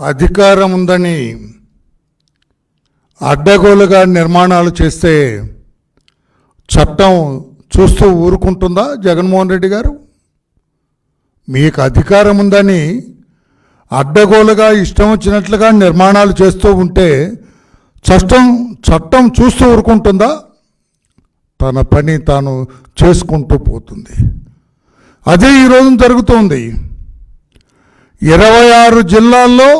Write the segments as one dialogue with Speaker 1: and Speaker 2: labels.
Speaker 1: అధికారం ఉందని అడ్డగోలుగా నిర్మాణాలు చేస్తే చట్టం చూస్తూ ఊరుకుంటుందా జగన్మోహన్ రెడ్డి గారు? మీకు అధికారం ఉందని అడ్డగోలుగా ఇష్టం వచ్చినట్లుగా నిర్మాణాలు చేస్తూ ఉంటే చట్టం చట్టం చూస్తూ ఊరుకుంటుందా? తన పని తాను చేసుకుంటూ పోతుంది. అదే ఈరోజు జరుగుతోంది. ఇరవై ఆరు జిల్లాల్లో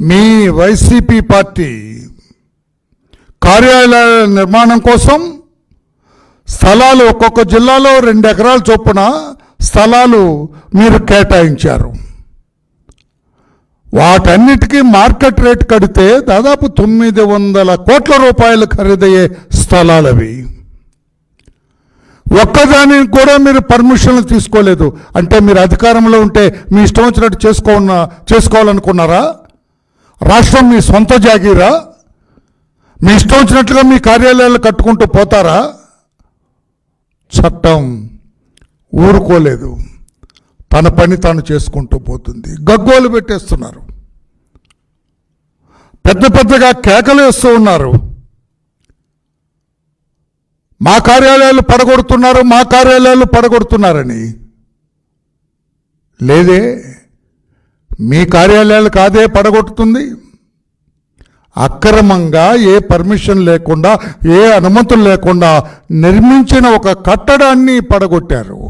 Speaker 1: మీ వైసీపీ పార్టీ కార్యాలయాల నిర్మాణం కోసం స్థలాలు ఒక్కొక్క జిల్లాలో రెండు ఎకరాల చొప్పున స్థలాలు మీరు కేటాయించారు. వాటన్నిటికీ మార్కెట్ రేట్ కడితే దాదాపు తొమ్మిది వందల కోట్ల రూపాయలు ఖరీదయ్యే స్థలాలు అవి ఒక్కదానికి కూడా మీరు పర్మిషన్లు తీసుకోలేదు. అంటే మీరు అధికారంలో ఉంటే మీ ఇష్టం వచ్చినట్టు చేసుకో చేసుకోవాలనుకున్నారా? రాష్ట్రం మీ సొంత జాగీరా? మీ ఇష్టం వచ్చినట్లుగా మీ కార్యాలయాలు కట్టుకుంటూ పోతారా? చట్టం ఊరుకోలేదు. తన పని తాను చేసుకుంటూ పోతుంది. గగ్గోలు పెట్టేస్తున్నారు. పెద్ద పెద్దగా కేకలు వేస్తూ ఉన్నారు. మా కార్యాలయాలు పడగొడుతున్నారు మా కార్యాలయాలు పడగొడుతున్నారని. లేదే మీ కార్యాలయాలు కాదే పడగొట్టుతుంది అక్రమంగా ఏ పర్మిషన్ లేకుండా ఏ అనుమతులు లేకుండా నిర్మించిన ఒక కట్టడాన్ని పడగొట్టారు.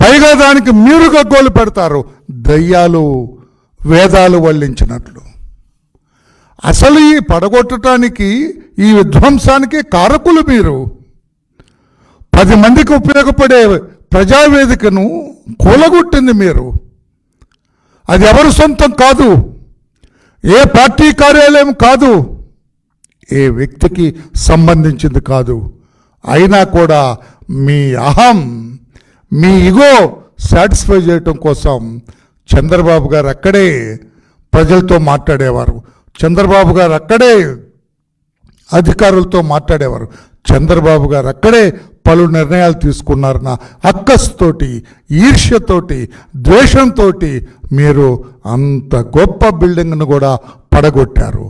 Speaker 1: పైగా దానికి మీరు గగ్గోలు పెడతారు దయ్యాలు వేదాలు వల్లించినట్లు. అసలు ఈ పడగొట్టడానికి ఈ విధ్వంసానికి కారకులు మీరు. పది మందికి ఉపయోగపడే ప్రజావేదికను కూలగొట్టింది మీరు. అది ఎవరి సొంతం కాదు. ఏ పార్టీ కార్యాలయం కాదు. ఏ వ్యక్తికి సంబంధించింది కాదు. అయినా కూడా మీ అహం మీ ఇగో సాటిస్ఫై చేయటం కోసం చంద్రబాబు గారు అక్కడే ప్రజలతో మాట్లాడేవారు. చంద్రబాబు గారు అక్కడే అధికారులతో మాట్లాడేవారు. చంద్రబాబు గారు అక్కడే పలు నిర్ణయాలు తీసుకున్నారన్న అక్కస్తోటి ఈర్ష్యతోటి ద్వేషంతో మీరు అంత గొప్ప బిల్డింగ్ను కూడా పడగొట్టారు.